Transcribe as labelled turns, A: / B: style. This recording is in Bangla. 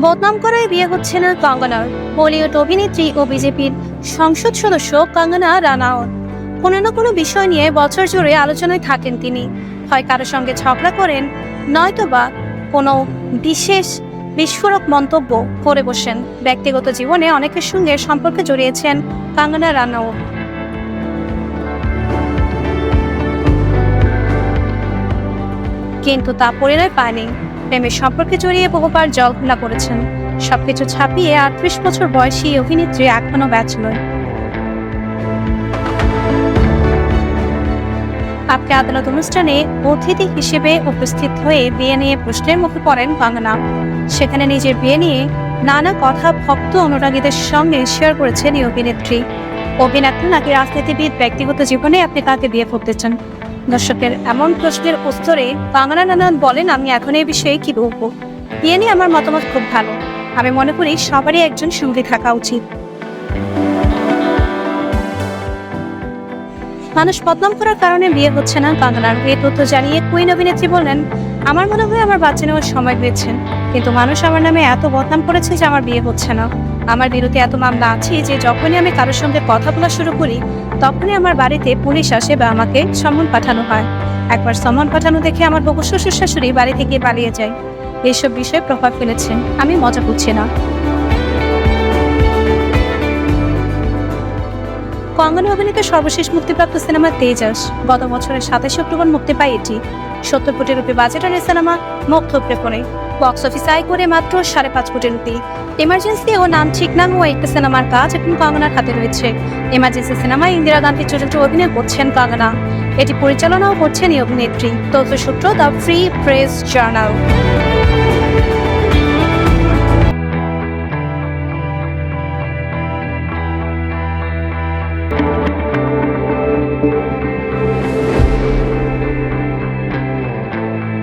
A: বদনাম করায় বিয়ে হচ্ছে না কঙ্গনার। বলিউড অভিনেত্রী ও বিজেপির সংসদ সদস্য কঙ্গনা রানাওত কোনো না কোনো বিষয় নিয়ে বছর জুড়ে আলোচনায় থাকেন তিনি। হয় কারোর সঙ্গে ঝগড়া করেন নয়তোবা কোনো বিশেষ বিস্ফোরক মন্তব্য করে বসেন। ব্যক্তিগত জীবনে অনেকের সঙ্গে সম্পর্কে জড়িয়েছেন কাঙ্গনা রানাওত কিন্তু তা পরিণয় পায়নি। প্রেমের সম্পর্কে জড়িয়ে বহুবার জলঘোলা করেছেন। সবকিছু ছাপিয়ে আটত্রিশ বছর বয়সী অভিনেত্রী এখনও ব্যাচলর। আপকে আদালত অনুষ্ঠানে অতিথি হিসেবে উপস্থিত হয়ে বিয়ে নিয়ে প্রশ্নের মুখে পড়েন কঙ্গনা সেখানে নিজের বিয়ে নিয়ে নানা কথা ভক্ত অনুরাগীদের সঙ্গে শেয়ার করেছেন এই অভিনেত্রী। অভিনেত্রী নাকি রাজনীতিবিদ, ব্যক্তিগত জীবনে আপনি তাকে বিয়ে করতে চান? দর্শকের এমন প্রশ্নের উত্তরে বাংলা নানান বলেন, আমি এখন এই বিষয়ে কি বলব? বিয়ে নিয়ে আমার মতামত খুব ভালো। আমি মনে করি সবারই একজন সঙ্গী থাকা উচিত। মানুষ বদনাম করার কারণে বিয়ে হচ্ছে না। বাংলার এই তথ্য জানিয়ে কুইন অভিনেত্রী বললেন আমার মনে হয় আমার বাচ্চা নেওয়ার সময় হয়েছে, কিন্তু মানুষ আমার নামে এত বদনাম করেছে যে আমার বিয়ে হচ্ছে না। আমার বিরুদ্ধে এত মামলা আছে যে যখনই আমি কারোর সঙ্গে কথা বলা শুরু করি, তখনই আমার বাড়িতে পুলিশ আসে বা আমাকে সম্মান পাঠানো হয়। একবার সম্মান পাঠানো দেখে আমার বহু শ্বশুর শাশুড়ি বাড়ি থেকে পালিয়ে যায়। এইসব বিষয়ে প্রভাব ফেলেছে। আমি মজা করছি না। কঙ্গনা অভিনীত সর্বশেষ মুক্তিপ্রাপ্ত সিনেমা তেজাস। গত বছরের সাতাশে অক্টোবর মুক্তি পায় এটি। সত্তর কোটি রুপি বাজেটের এই সিনেমা থুপড়ে পড়ে বক্স অফিস আয় করে মাত্র সাড়ে পাঁচ কোটি রুপি এমার্জেন্সি ও নাম ঠিক নাম ও একটা সিনেমার কাজ এখন কঙ্গনার হাতে রয়েছে। এমার্জেন্সি সিনেমায় ইন্দিরা গান্ধীর চরিত্রে অভিনয় করছেন কঙ্গনা এটি পরিচালনাও করছেন এই অভিনেত্রী। তথ্যসূত্র দ্য ফ্রি প্রেস জার্নাল